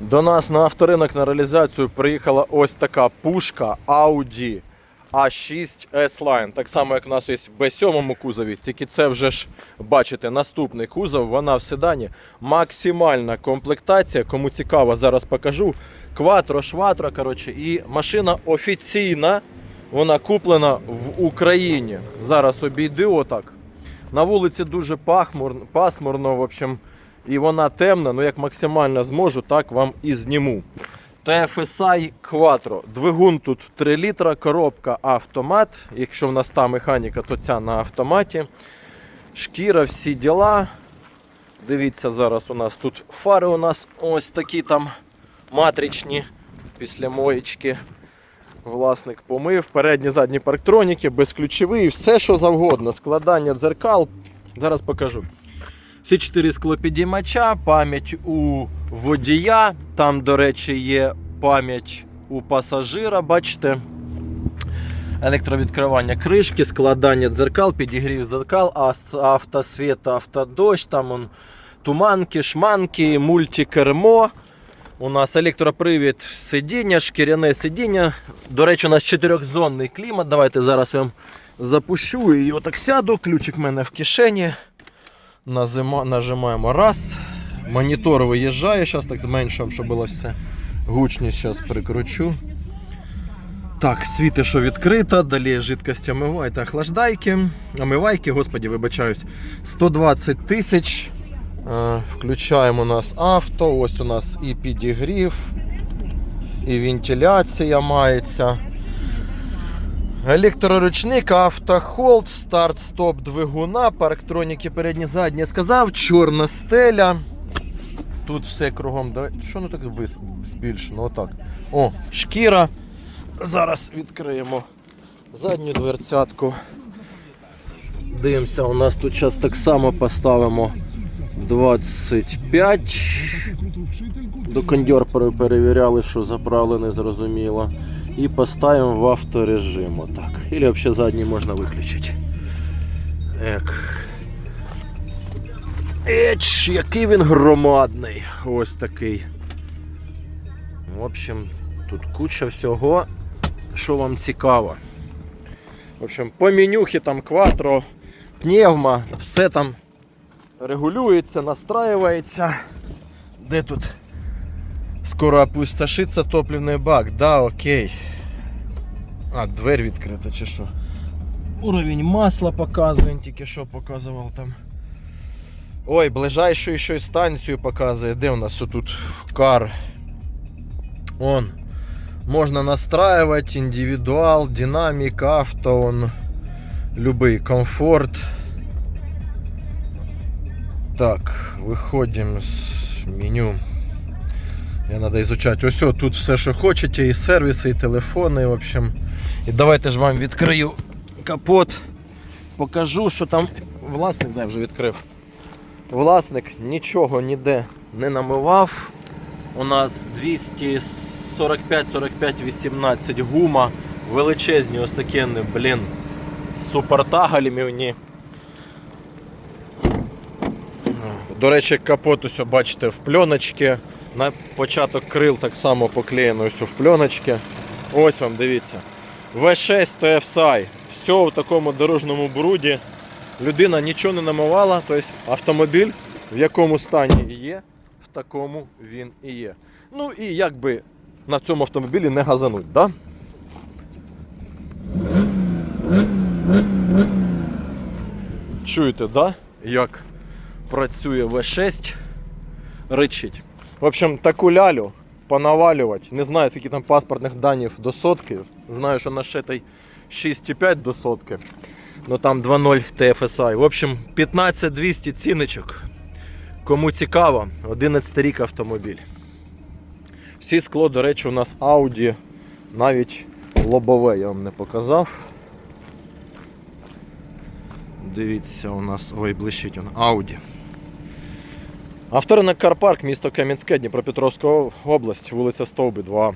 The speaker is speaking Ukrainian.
До нас на авторинок на реалізацію приїхала ось така пушка Audi A6 S-Line. Так само, як у нас є в B7 кузові, тільки це вже ж бачите, наступний кузов, вона в седані. Максимальна комплектація. Кому цікаво, зараз покажу. Кватро, шватро, коротше, і машина офіційна. Вона куплена в Україні. Зараз обійди отак. На вулиці дуже пахмурно, пасмурно, в общем, і вона темна, ну як максимально зможу, так вам і зніму. TFSI Quattro. Двигун тут 3 літра, коробка автомат. Якщо в нас та механіка, то ця на автоматі. Шкіра, всі діла. Дивіться, зараз у нас тут фари у нас ось такі там матричні після моєчки. Власник помив, передні задні парктроніки, безключовий, все що завгодно. Складання дзеркал. Зараз покажу. Всі чотири склопідіймача, пам'ять у водія. Там, до речі, є пам'ять у пасажира, бачите. Електровідкривання кришки, складання дзеркал, підігрів дзеркал, автосвіт, автодощ, там он, туманки, шманки, мультикермо. У нас електропривід сидіння, шкіряне сидіння. До речі, у нас чотирьохзонний клімат. Давайте зараз я вам запущу і отак сяду. Ключик в мене в кишені. Назима, нажимаємо раз. Монітор виїжджає. Зараз так зменшуємо, щоб було все. Гучність зараз прикручу. Так, світи, що відкрито, далі жидкості омивайте, охлаждайки, омивайки, господі, вибачаюсь, 120 тисяч. Е, Включаємо у нас авто, ось у нас і підігрів, і вентиляція мається. Електроручник, автохолд, старт-стоп двигуна, парктроніки передні задні сказав, чорна стеля. Тут все кругом. Давай- Що ну так вис- збільшено? Отак. О, шкіра. Зараз відкриємо задню дверцятку. Дивимося, у нас тут зараз так само поставимо 25. До кондьор перевіряли, що заправлений, зрозуміло. І поставимо в авторежим. Отак. Или взагалі задній можна виключити. Ек. Еч, який він громадний. Ось такий. В общем, тут куча всього, що вам цікаво. В общем, по менюхи там кватро, пневма, все там регулюється, настраюється. Де тут? Скоро опустошиться топливний бак, да, окей. А, дверь відкрита чи що? Уровень масла показує, тільки що показував там. Ой, ближайшу ще станцію показує. Де у нас тут кар? Он. Можна настраивать індивідуал, динамік, авто, он, любий комфорт. Так, виходимо з меню. Я треба изучати. Ось тут все, що хочете, і сервіси, і телефони, в общем. І давайте ж вам відкрию капот. Покажу, що там власник да, вже відкрив. Власник нічого ніде не намивав. У нас 245-45-18 гума. Величезні ось такі, блін, супертагалімівні. До речі, капот ось бачите в пленочці. На початок крил так само поклеєно ось в пленочці. Ось вам дивіться. V6 TFSI. Все в такому дорожньому бруді. Людина нічого не намивала, тобто автомобіль в якому стані є, в такому він і є. Ну і якби на цьому автомобілі не газануть, да? Чуєте, да? Як працює V6, речить. В общем, таку лялю понавалювати. Не знаю, скільки там паспортних даних до сотки. Знаю, що на шетай 6,5 до сотки. Ну там 2.0 TFSI. В общем, 15200 ціночок. Кому цікаво, 11 рік автомобіль. Всі скло, до речі, у нас Audi навіть лобове я вам не показав. Дивіться, у нас. Ой, блищить он. Audi. Авторинок Карпарк, місто Кам'янське, Дніпропетровська область, вулиця Стовби 2.